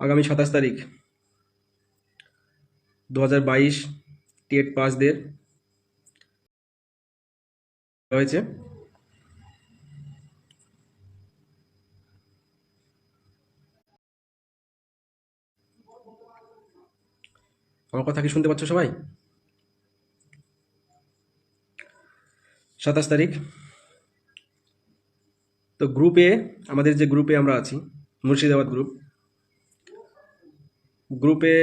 আগামী সাতাশ তারিখ দু হাজার বাইশ টেট পাসদের হয়েছে। আমার কথা কি শুনতে পাচ্ছ সবাই? সাতাশ তারিখ। তো গ্রুপে আমাদের যে গ্রুপে আমরা আছি, মুর্শিদাবাদ গ্রুপ গ্রুপে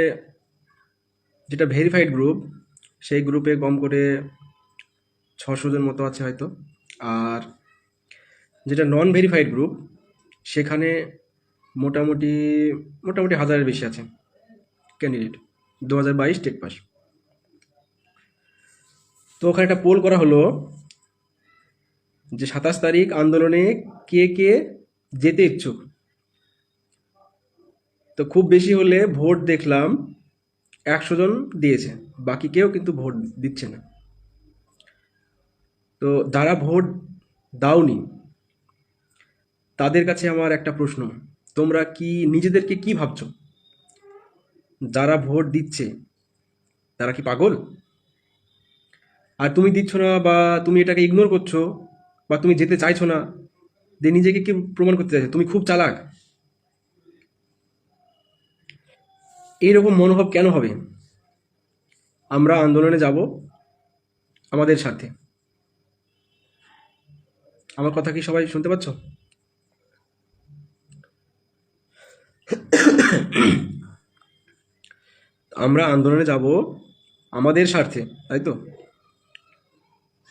যেটা ভেরিফাইড গ্রুপ সেই গ্রুপে কম করে ছশো জন মতো আছে হয়তো। আর যেটা নন ভেরিফাইড গ্রুপ সেখানে মোটামুটি মোটামুটি হাজারের বেশি আছে ক্যান্ডিডেট দু হাজার বাইশ টেট পাস তো ওখানে একটা পোল করা হলো যে সাতাশ তারিখ আন্দোলনে কে কে যেতে ইচ্ছুক? তো খুব বেশি হলে ভোট দেখলাম একশো জন দিয়েছে, বাকি কেউ কিন্তু ভোট দিচ্ছে না। তো যারা ভোট দাওনি, তাদের কাছে আমার একটা প্রশ্ন, তোমরা কি নিজেদেরকে কি ভাবছ? যারা ভোট দিচ্ছে, তারা কি পাগল? আর তুমি দিচ্ছ না বা তুমি এটাকে ইগনোর করছ বা তুমি যেতে চাইছো না, যে নিজেকে কি প্রমাণ করতে চাইছো? তুমি খুব চালাক। এইরকম মনোভাব কেন হবে? আমরা আন্দোলনে যাব আমাদের স্বার্থে আমার কথা কি সবাই শুনতে পাচ্ছ? আমরা আন্দোলনে যাব আমাদের স্বার্থে, তাই তো?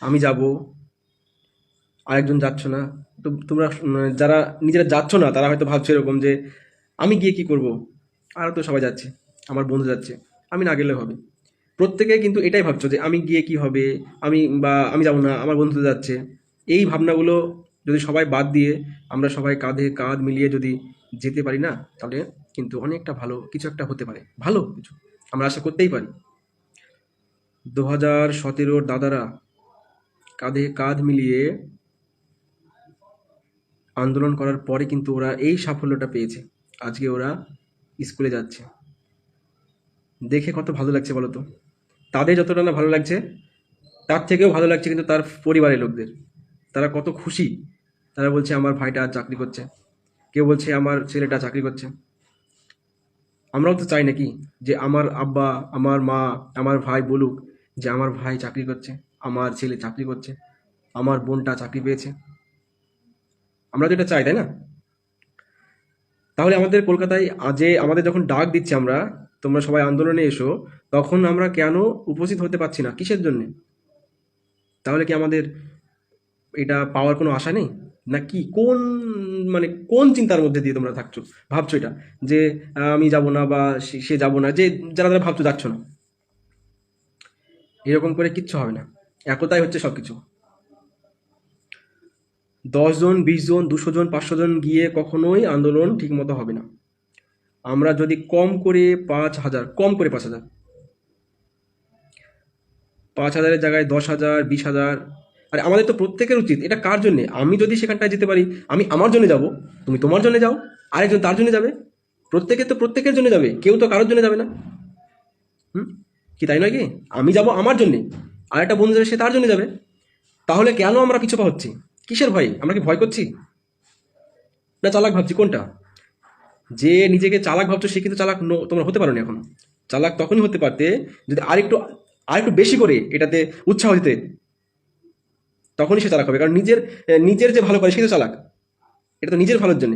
আমি যাব, আরেকজন যাচ্ছ না। তো তোমরা যারা নিজেরা যাচ্ছ না, তারা হয়তো ভাবছ এরকম যে, আমি গিয়ে কি করব? আর তো সবাই যাচ্ছে, আমার বন্ধু যাচ্ছে, আমি না গেলে হবে। প্রত্যেকে কিন্তু এটাই ভাবছ যে আমি গিয়ে কি হবে, আমি বা আমি যাব না, আমার বন্ধু যাচ্ছে। এই ভাবনাগুলো যদি সবাই বাদ দিয়ে আমরা সবাই কাঁধে কাঁধ মিলিয়ে যদি যেতে পারি না, তাহলে কিন্তু অনেকটা ভালো, কিছু একটা হতে পারে, ভালো কিছু, আমরা আশা করতেই পারি। দু হাজার সতেরোর দাদারা কাঁধে কাঁধ মিলিয়ে আন্দোলন করার পরে কিন্তু ওরা এই সাফল্যটা পেয়েছে। আজকে ওরা স্কুলে যাচ্ছে। দেখে কত ভালো লাগছে বলো তো? তাদের যতটা না ভালো লাগছে, তার থেকেও ভালো লাগছে কিন্তু তার পরিবারের লোকদের। তারা কত খুশি। তারা বলছে, আমার ভাইটা চাকরি করছে। কেউ বলছে, আমার ছেলেটা চাকরি করছে। আমরাও তো চাই নাকি যে আমার আব্বা, আমার মা, আমার ভাই বলুক যে আমার ভাই চাকরি করছে, আমার ছেলে চাকরি করছে, আমার বোনটা চাকরি পেয়েছে। আমরা তো এটা চাই, তাই না? তাহলে আমাদের কলকাতায় যে আমাদের যখন ডাক দিচ্ছে আমরা, তোমরা সবাই আন্দোলনে এসো, তখন আমরা কেন উপস্থিত হতে পারছি না? কিসের জন্য? তাহলে কি আমাদের এটা পাওয়ার কোনো আশা নেই? না কি, কোন মানে কোন চিন্তার মধ্যে দিয়ে তোমরা থাকছো? ভাবছ এটা? যে আমি যাব না বা সে- যাব না, যে যারা যারা ভাবছ যাচ্ছ না। এরকম করে কিচ্ছু হবে না। একতাই হচ্ছে সব কিছু দশ জন বিশ জন দুশো জন পাঁচশো জন গিয়ে কখনোই আন্দোলন ঠিক মতো হবে না। আমরা যদি কম করে পাঁচ হাজার, কম করে পাঁচ হাজার, পাঁচ হাজারের জায়গায় দশ হাজার, বিশ হাজার, আর আমাদের তো প্রত্যেকের উচিত, এটা কার জন্যে? আমি যদি সেখানটায় যেতে পারি, আমি আমার জন্য যাব, তুমি তোমার জন্য যাও, আরেকজন তার জন্য যাবে, প্রত্যেকে তো প্রত্যেকের জন্য যাবে, কেউ তো কারোর জন্য যাবে না। হুম? কি তাই নয় কি? আমি যাব আমার জন্যে, আর একটা বন্ধু যাবে সে তার জন্য যাবে। তাহলে কেন আমরা পিছু পা হচ্ছি? কিসের ভয়? আমরা কি ভয় করছি? না, চালাক ভাবছি, কোনটা? যে নিজেকে চালাক ভাবছ, সে কিন্তু চালাক তোমরা হতে পারো না এখন। চালাক তখনই হতে পারতে যদি আরেকটু আরেকটু বেশি করে এটাতে উৎসাহ দিতে, তখনই সে চালাক হবে। কারণ নিজের নিজের যে ভালো করে, সে কিন্তু চালাক। এটা তো নিজের ভালোর জন্য।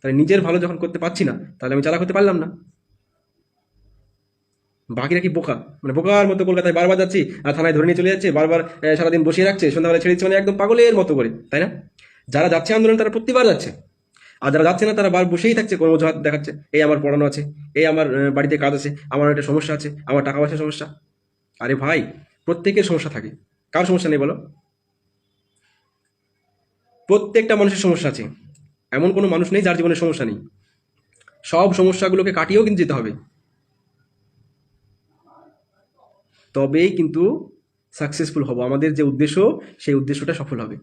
তাহলে নিজের ভালো যখন করতে পারছি না, তাহলে আমি চালাক হতে পারলাম না। বাকিরা কি বোকা? মানে বোকার মতো কলকাতায় বারবার যাচ্ছি আর থানায় ধরে নিয়ে চলে যাচ্ছে, বারবার সারাদিন বসিয়ে রাখছে, সন্ধ্যাবেলা ছেড়ে দিচ্ছে মানে একদম পাগলের মতো করে, তাই না? যারা যাচ্ছে আন্দোলন, তারা প্রতিবার যাচ্ছে। আর যারা যাচ্ছে না, তারা বার বসেই থাকছে কোনো অজুহাত দেখাচ্ছে, এই আমার পড়ানো আছে, এই আমার বাড়িতে কাজ আছে, আমার একটা সমস্যা আছে, আমার টাকা পয়সার সমস্যা। আরে ভাই, প্রত্যেকের সমস্যা থাকে। কার সমস্যা নেই বলো? প্রত্যেকটা মানুষের সমস্যা আছে। এমন কোনো মানুষ নেই যার জীবনে সমস্যা নেই। সব সমস্যাগুলোকে কাটিয়েও কিন্তু যেতে হবে। তবেই কিন্তু সাকসেসফুল হব। আমাদের যে উদ্দেশ্য, সেই উদ্দেশ্যটা সফল হবে।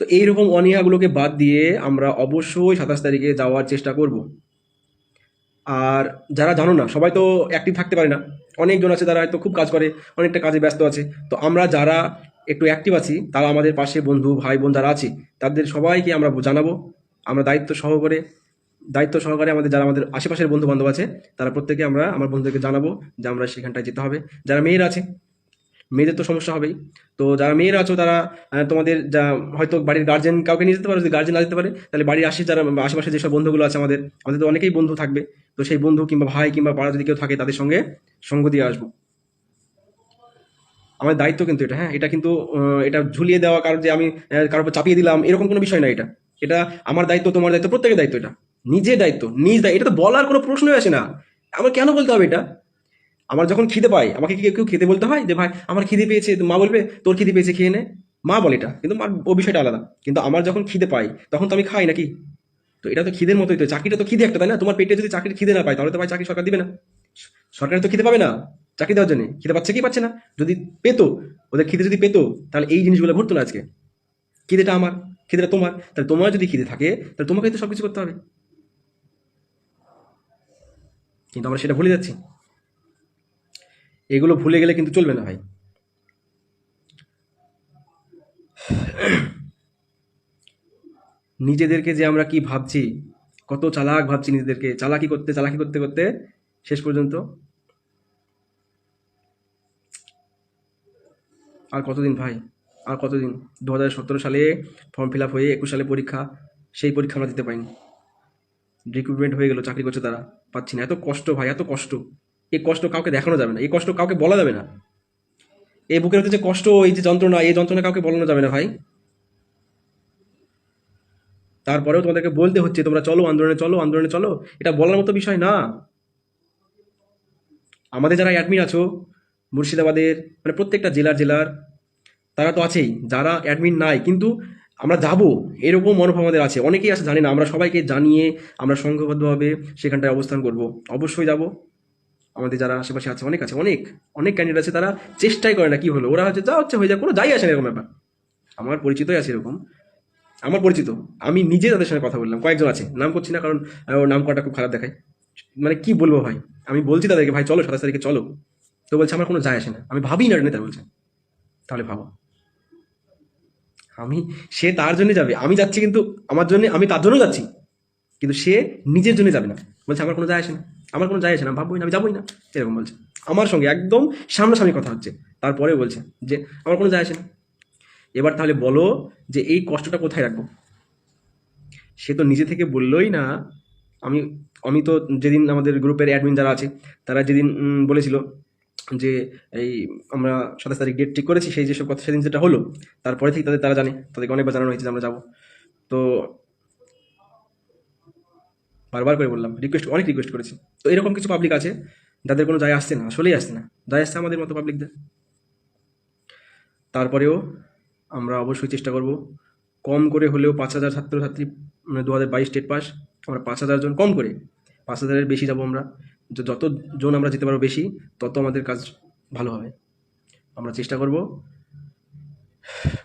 তো এইরকম অনীহাগুলোকে বাদ দিয়ে আমরা অবশ্যই সাতাশ তারিখে যাওয়ার চেষ্টা করব। আর যারা জানো না, সবাই তো অ্যাক্টিভ থাকতে পারে না। অনেকজন আছে যারা হয়তো খুব কাজ করে, অনেকটা কাজে ব্যস্ত আছে। তো আমরা যারা একটু অ্যাক্টিভ আছি তারা আমাদের পাশে বন্ধু, ভাই বোন যারা আছে, তাদের সবাইকে আমরা জানাব। আমরা দায়িত্ব সহকারে দায়িত্ব সহকারে আমাদের যারা আমাদের আশেপাশের বন্ধু বান্ধব আছে, তারা প্রত্যেকে আমরা, আমার বন্ধুদেরকে জানাব যে আমরা সেখানটায় যেতে হবে। যারা মেয়েরা আছে, মেয়েদের তো সমস্যা হবেই। তো যারা মেয়েরা আছো, তারা তোমাদের যা, হয়তো বাড়ির গার্জেন কাউকে নিয়ে যেতে পারো, যদি গার্জেন না যেতে পারে, তাহলে বাড়ির আশে যারা, আশেপাশে যেসব বন্ধুগুলো আছে আমাদের আমাদের তো অনেকেই বন্ধু থাকবে। তো সেই বন্ধু কিংবা ভাই কিংবা পাড়া যদি কেউ থাকে, তাদের সঙ্গে সঙ্গ দিয়ে আসব। আমাদের দায়িত্ব কিন্তু এটা হ্যাঁ? এটা কিন্তু এটা ঝুলিয়ে দেওয়া কারোর যে আমি কারোর চাপিয়ে দিলাম, এরকম কোনো বিষয় না এটা। এটা আমার দায়িত্ব, তোমার দায়িত্ব, প্রত্যেকের দায়িত্ব এটা। নিজের দায়িত্ব, নিজ দায়িত্ব। এটা তো বলার কোনো প্রশ্নই আসে না। আমার কেন বলতে হবে এটা? আমার যখন খিদে পাই আমাকে কি কেউ খেতে বলতে হয় যে, ভাই, আমার খিদে পেয়েছে, মা বলবে, তোর খিদে পেয়েছে, খেয়ে নে। মা বলে এটা, কিন্তু মার ও বিষয়টা আলাদা। কিন্তু আমার যখন খিদে পাই তখন তো আমি খাই নাকি? তো এটা তো খিদের মতোই তো, চাকরিটা তো খিদে একটা, তাই না? তোমার পেটে যদি চাকরির খিদে না পায়, তাহলে তো ভাই চাকরি সরকার দিবে না। সরকার তো খিদে পাবে না, চাকরি দেওয়ার জন্য। খিদে পাচ্ছে কি পাচ্ছে না? যদি পেতো, ওদের খিদে যদি পেতো, তাহলে এই জিনিসগুলো ঘটতো না আজকে। খিদেটা আমার, খিদেটা তোমার। তাহলে তোমার যদি খিদে থাকে, তাহলে তোমাকে তো সবকিছু করতে হবে। কিন্তু আমরা সেটা ভুলে যাচ্ছি। এগুলো ভুলে গেলে কিন্তু চলবে না ভাই। নিজেদেরকে যে আমরা কি ভাবছি, কত চালাক ভাবছি নিজেদেরকে, চালাকি করতে চালাকি করতে করতে শেষ পর্যন্ত আর কতদিন ভাই? আর কতদিন? দু হাজার সতেরো সালে ফর্ম ফিল আপ হয়ে, একুশ সালে পরীক্ষা, সেই পরীক্ষা আমরা দিতে পাইনি রিক্রুটমেন্ট হয়ে গেলো, চাকরি করছে তারা। পাচ্ছি না। এত কষ্ট ভাই, এত কষ্ট। এই কষ্ট কাউকে দেখানো যাবে না। এই কষ্ট কাউকে বলা যাবে না। এই বুকের ভিতরে যে কষ্ট, এই যে যন্ত্রণা, এই যন্ত্রণা কাউকে বলানো যাবে না ভাই। তারপরেও তোমাদেরকে বলতে হচ্ছে, তোমরা চলো আন্দোলনে চলো আন্দোলনে চলো। এটা বলার মতো বিষয় না। আমাদের যারা অ্যাডমিন আছো, মুর্শিদাবাদের মানে প্রত্যেকটা জেলার জেলার, তারা তো আছেই। যারা অ্যাডমিন নাই, কিন্তু আমরা যাব এরকম মনোভাব আমাদের আছে। অনেকেই আছে, জানি না, আমরা সবাইকে জানিয়ে আমরা সংঘবদ্ধভাবে সেখানটায় অবস্থান করব। অবশ্যই যাব। আমাদের যারা আশেপাশে আছে, অনেক আছে, অনেক অনেক ক্যান্ডিডেট আছে, তারা চেষ্টাই করে না কি হলো। ওরা হচ্ছে, যা হচ্ছে হয়ে যায় কোনো যাই আসে না এরকম ব্যাপার। আমার পরিচিতই আছে এরকম। আমার পরিচিত। আমি নিজে তাদের সঙ্গে কথা বললাম, কয়েকজন আছে। নাম করছি না, কারণ নাম করাটা খুব খারাপ দেখায়। মানে কি বলব ভাই? আমি বলছি তাদেরকে, ভাই, চলো, সাতাশ তারিখে চলো। তো বলছে, আমার কোনো যায় আসে না। আমি ভাবি না নেতা বলছে। তাহলে ভাবো। আমি, সে তার জন্য যাবে। আমি যাচ্ছি কিন্তু আমার জন্য, আমি তার জন্য যাচ্ছি। কিন্তু সে নিজের জন্য যাবে না। বলছে, আমার কোনো যায় আসে না। আমার কোনো যায় আসে না। ভাববোই না, আমি যাবোই না। এরকম বলছে। আমার সঙ্গে একদম সামনাসামনি কথা হচ্ছে। তারপরে বলছে যে, আমার কোনো যায় আসে না। এবার তাহলে বলো যে, এই কষ্টটা কোথায় রাখব? সে তো নিজে থেকে বললোই না। আমি আমি তো যেদিন আমাদের গ্রুপের অ্যাডমিন যারা আছে, তারা যেদিন বলেছিল যে এই আমরা সাতাশ তারিখ ডেট ঠিক করেছি, সেই যেসব কথা সেদিন যেটা হলো, তারপরে থেকে তাদের তারা জানে, তাদেরকে অনেকবার জানানো হয়েছে যে আমরা যাব। তো বারবার করে বললাম রিকোয়েস্ট অনেক রিকোয়েস্ট করেছি। তো এরকম কিছু পাবলিক আছে, যাদের কোনো যায় আসছে না, আসলেই আসছে না। যায় আসছে আমাদের মতো পাবলিকদের তারপরেও আমরা অবশ্যই চেষ্টা করব, কম করে হলেও পাঁচ হাজার ছাত্রছাত্রী মানে দু হাজার বাইশ স্টেট পাস আমরা পাঁচ হাজার জন কম করে, পাঁচ হাজারের বেশি যাব আমরা। যত জন আমরা যেতে পারব বেশি, তত আমাদের কাজ ভালো হবে। আমরা চেষ্টা করব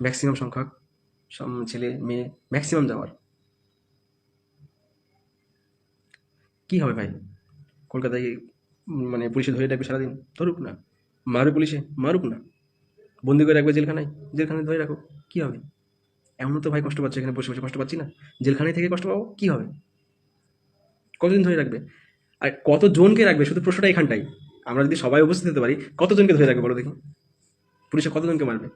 ম্যাক্সিমাম সংখ্যক ছেলে মেয়ে ম্যাক্সিমাম যাওয়ার। কি হবে ভাই? কলকাতায় মানে পুলিশে ধরে রাখবে সারাদিন? ধরুক না। মারবে পুলিশে? মারুক না। বন্দি করে রাখবে জেলখানায়? জেলখানায় ধরে রাখো। কি হবে? এমন তো ভাই কষ্ট পাচ্ছে এখানে বসে বসে, কষ্ট পাচ্ছি না? জেলখানায় থেকে কষ্ট পাবো? কি হবে? কতদিন ধরে রাখবে? আর কতজনকে রাখবে? শুধু প্রশ্নটা এখানটাই। আমরা যদি সবাই উপস্থিত হতে পারি, কতজনকে ধরে রাখবে বলো দেখি? পুলিশে কতজনকে মারবে?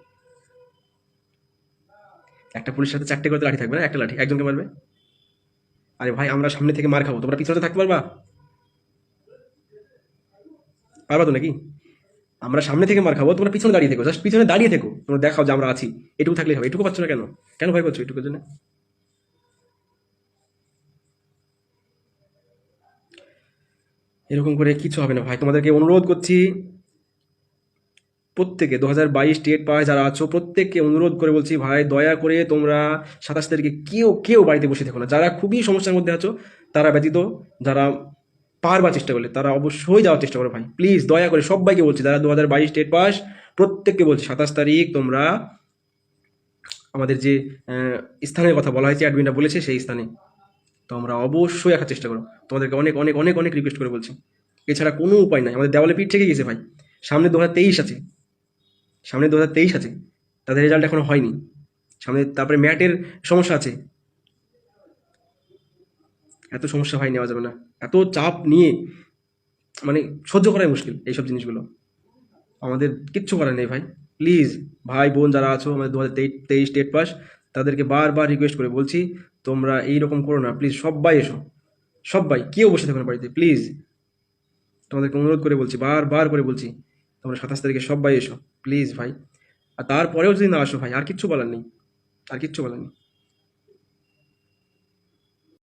একটা পুলিশের সাথে চারটে করে লাঠি থাকবে না? একটা লাঠি। একজনকে মারবে? আরে ভাই, আমরা সামনে থেকে মার খাব। তোমরা পিছনে থাকতে পারবা। পারবা তো নাকি? আমরা সামনে থেকে মার খাব। তোমরা পিছনে দাঁড়িয়ে থেকো। জাস্ট পিছনে দাঁড়িয়ে থেকো। তোমরা দেখাও যে আমরা আছি। এটুকু থাকলে হবে। এটুকু পাচ্ছ না কেন? কেন ভয় করছ এটুকুর জন্য? এরকম করে কিছু হবে না ভাই। তোমাদেরকে অনুরোধ করছি, প্রত্যেকে দু হাজার বাইশ স্টেট পাস যারা আছো, প্রত্যেককে অনুরোধ করে বলছি ভাই, দয়া করে তোমরা সাতাশ তারিখে কেউ কেউ বাড়িতে বসে থেকো না। যারা খুবই সমস্যার মধ্যে আছো, তারা ব্যতীত যারা পারবার চেষ্টা করলে, তারা অবশ্যই যাওয়ার চেষ্টা করো ভাই। প্লিজ, দয়া করে সবাইকে বলছি, যারা দু হাজার বাইশ স্টেট পাস, প্রত্যেককে বলছি, সাতাশ তারিখ তোমরা আমাদের যে স্থানের কথা বলা হয়েছে অ্যাডমিনটা বলেছে, সেই স্থানে তো আমরা অবশ্যই আসার চেষ্টা করো। তোমাদেরকে অনেক অনেক অনেক অনেক রিকোয়েস্ট করে বলছি। এছাড়া কোনো উপায় নাই। আমাদের দেওয়ালে পিঠ থেকে গেছে ভাই। সামনে দু হাজার তেইশ আছে। সামনে দু হাজার তেইশ আছে। তাদের রেজাল্ট এখনও হয়নি। সামনে তারপরে ম্যাটের সমস্যা আছে। এত সমস্যা ভাই নেওয়া যাবে না। এত চাপ নিয়ে মানে সহ্য করাই মুশকিল এইসব জিনিসগুলো। আমাদের কিচ্ছু করার নেই ভাই। প্লিজ ভাই, বোন যারা আছো, আমাদের দু হাজার তেইশ টেট পাস তাদেরকে বারবার রিকোয়েস্ট করে বলছি, তোমরা এই রকম করো না প্লিজ সবাই এসো, সবাই, কেউ বসে থাকো না বাড়িতে প্লিজ তোমাদেরকে অনুরোধ করে বলছি, বারবার করে বলছি, তোমরা সাতাশ তারিখে সবাই এসো প্লিজ ভাই। আর তারপরেও যদি না আসো ভাই, আর কিচ্ছু বলার নেই, আর কিচ্ছু বলার নেই।